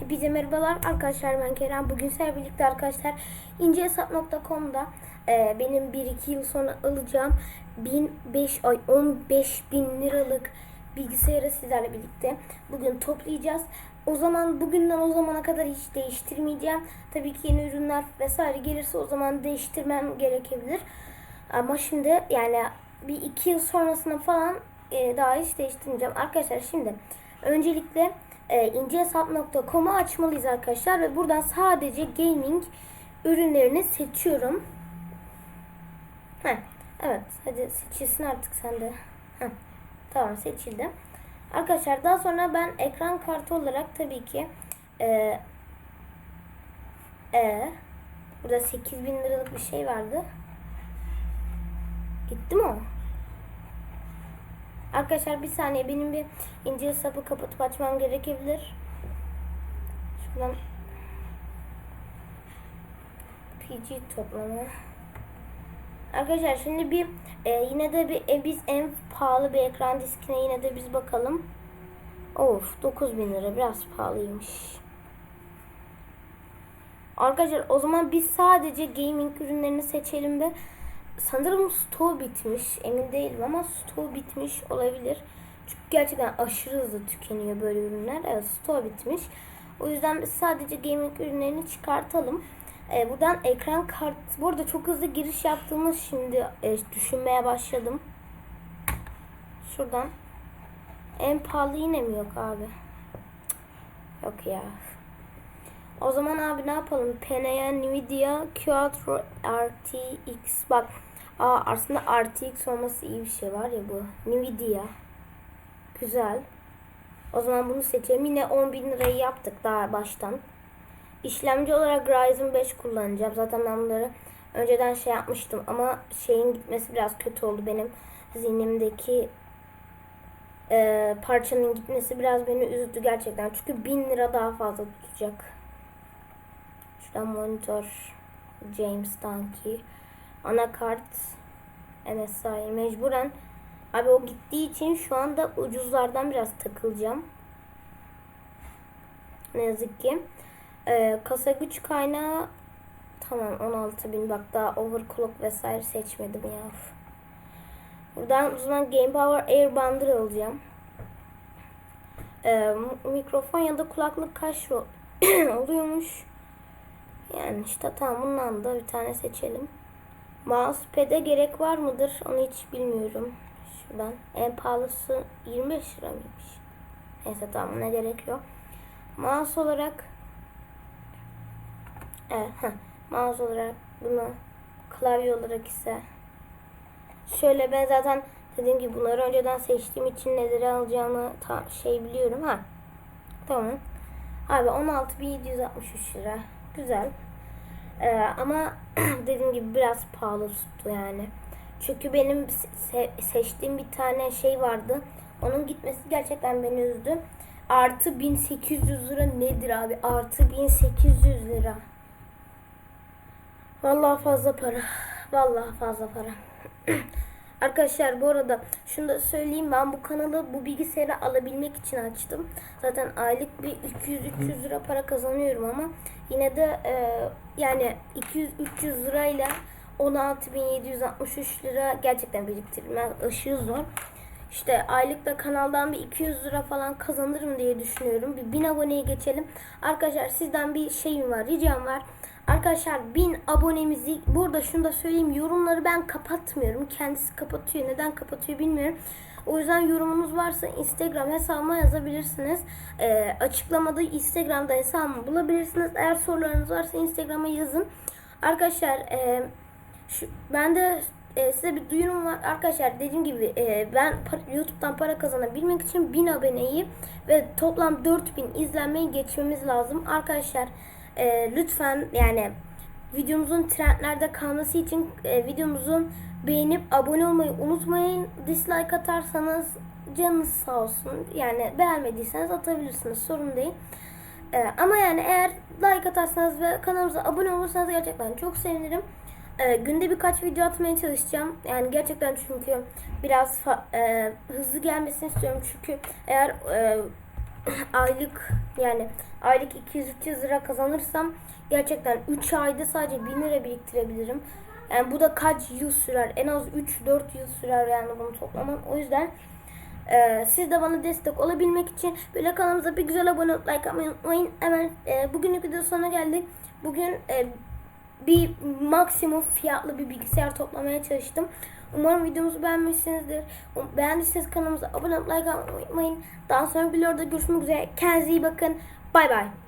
Hepinize merhabalar arkadaşlar ben Kerem. Bugün sizlerle birlikte arkadaşlar incehesap.com'da e, benim 1-2 yıl sonra alacağım 1005 ay 15 bin liralık bilgisayarı sizlerle birlikte bugün toplayacağız. O zaman bugünden o zamana kadar hiç değiştirmeyeceğim. Tabii ki yeni ürünler vesaire gelirse o zaman değiştirmem gerekebilir. Ama şimdi yani bir iki yıl sonrasında falan e, daha hiç değiştirmeyeceğim. Arkadaşlar şimdi öncelikle e, incehesap.com'u açmalıyız arkadaşlar ve buradan sadece gaming ürünlerini seçiyorum. Heh, evet hadi seçilsin artık sende. Tamam seçildi. Arkadaşlar daha sonra ben ekran kartı olarak tabii ki e, e, burada 8000 liralık bir şey vardı. Gitti mi o? Arkadaşlar bir saniye benim bir ince sapı kapatıp açmam gerekebilir. Şuradan PG toplama. Arkadaşlar şimdi bir e, yine de bir e, biz en pahalı bir ekran diskine yine de biz bakalım. Of 9000 lira biraz pahalıymış. Arkadaşlar o zaman biz sadece gaming ürünlerini seçelim ve sanırım stoğu bitmiş. Emin değilim ama stoğu bitmiş olabilir. Çünkü gerçekten aşırı hızlı tükeniyor böyle ürünler. Evet stoğu bitmiş. O yüzden biz sadece gaming ürünlerini çıkartalım. Ee, buradan ekran kart. Bu arada çok hızlı giriş yaptığımız şimdi e, düşünmeye başladım. Şuradan. En pahalı yine mi yok abi? Yok ya. O zaman abi ne yapalım? Penaya Nvidia Quattro RTX. Bak aa, aslında RTX olması iyi bir şey var ya bu. Nvidia. Güzel. O zaman bunu seçelim. Yine 10 bin lirayı yaptık daha baştan. İşlemci olarak Ryzen 5 kullanacağım. Zaten ben bunları önceden şey yapmıştım ama şeyin gitmesi biraz kötü oldu benim zihnimdeki e, parçanın gitmesi biraz beni üzdü gerçekten. Çünkü 1000 lira daha fazla tutacak. Şuradan monitör James Dunkey. Anakart MSI mecburen abi o gittiği için şu anda ucuzlardan biraz takılacağım. Ne yazık ki. Ee, kasa güç kaynağı tamam 16.000 bak daha overclock vesaire seçmedim ya. Buradan o zaman Game Power Air Bundle alacağım. Ee, mikrofon ya da kulaklık kaç oluyormuş? Yani işte tamam bundan da bir tane seçelim. Mousepad'e gerek var mıdır? Onu hiç bilmiyorum. Şuradan. En pahalısı 25 lira mıymış? Neyse tamam ne gerek yok. Mouse olarak Evet, heh, mouse olarak bunu klavye olarak ise şöyle ben zaten dediğim gibi bunları önceden seçtiğim için neleri alacağımı ta, şey biliyorum ha. Tamam. Abi 16.763 lira. Güzel. Ee, ama dediğim gibi biraz pahalı tuttu yani. Çünkü benim se- seçtiğim bir tane şey vardı. Onun gitmesi gerçekten beni üzdü. Artı 1800 lira nedir abi? Artı 1800 lira. Vallahi fazla para. Vallahi fazla para. Arkadaşlar bu arada şunu da söyleyeyim ben bu kanalı bu bilgisayarı alabilmek için açtım. Zaten aylık bir 200-300 lira para kazanıyorum ama yine de e, yani 200-300 lirayla 16.763 lira gerçekten biriktirilmez. Aşırı zor. İşte aylık da kanaldan bir 200 lira falan kazanırım diye düşünüyorum. Bir 1000 aboneye geçelim. Arkadaşlar sizden bir şeyim var, ricam var. Arkadaşlar 1000 abonemizi burada şunu da söyleyeyim yorumları ben kapatmıyorum. Kendisi kapatıyor. Neden kapatıyor bilmiyorum. O yüzden yorumunuz varsa Instagram hesabıma yazabilirsiniz. Ee, açıklamada Instagram'da hesabımı bulabilirsiniz. Eğer sorularınız varsa Instagram'a yazın. Arkadaşlar e, şu, ben de e, size bir duyurum var. Arkadaşlar dediğim gibi e, ben YouTube'dan para kazanabilmek için 1000 aboneyi ve toplam 4000 izlenmeyi geçmemiz lazım. Arkadaşlar e, lütfen yani videomuzun trendlerde kalması için e, videomuzu beğenip abone olmayı unutmayın. Dislike atarsanız canınız sağ olsun. Yani beğenmediyseniz atabilirsiniz. Sorun değil. E, ama yani eğer like atarsanız ve kanalımıza abone olursanız gerçekten çok sevinirim. E, günde birkaç video atmaya çalışacağım. Yani gerçekten çünkü biraz e, hızlı gelmesini istiyorum. Çünkü eğer e, aylık yani aylık 200-300 lira kazanırsam gerçekten 3 ayda sadece 1000 lira biriktirebilirim. Yani bu da kaç yıl sürer? En az 3-4 yıl sürer yani bunu toplamam. O yüzden e, siz de bana destek olabilmek için böyle kanalımıza bir güzel abone olup like atmayı unutmayın. Hemen e, bugünlük video sonuna geldik. Bugün e, bir maksimum fiyatlı bir bilgisayar toplamaya çalıştım. Umarım videomuzu beğenmişsinizdir. Um- Beğendiyseniz kanalımıza abone olup like unutmayın. Daha sonra videoda görüşmek üzere. Kendinize iyi bakın. Bay bay.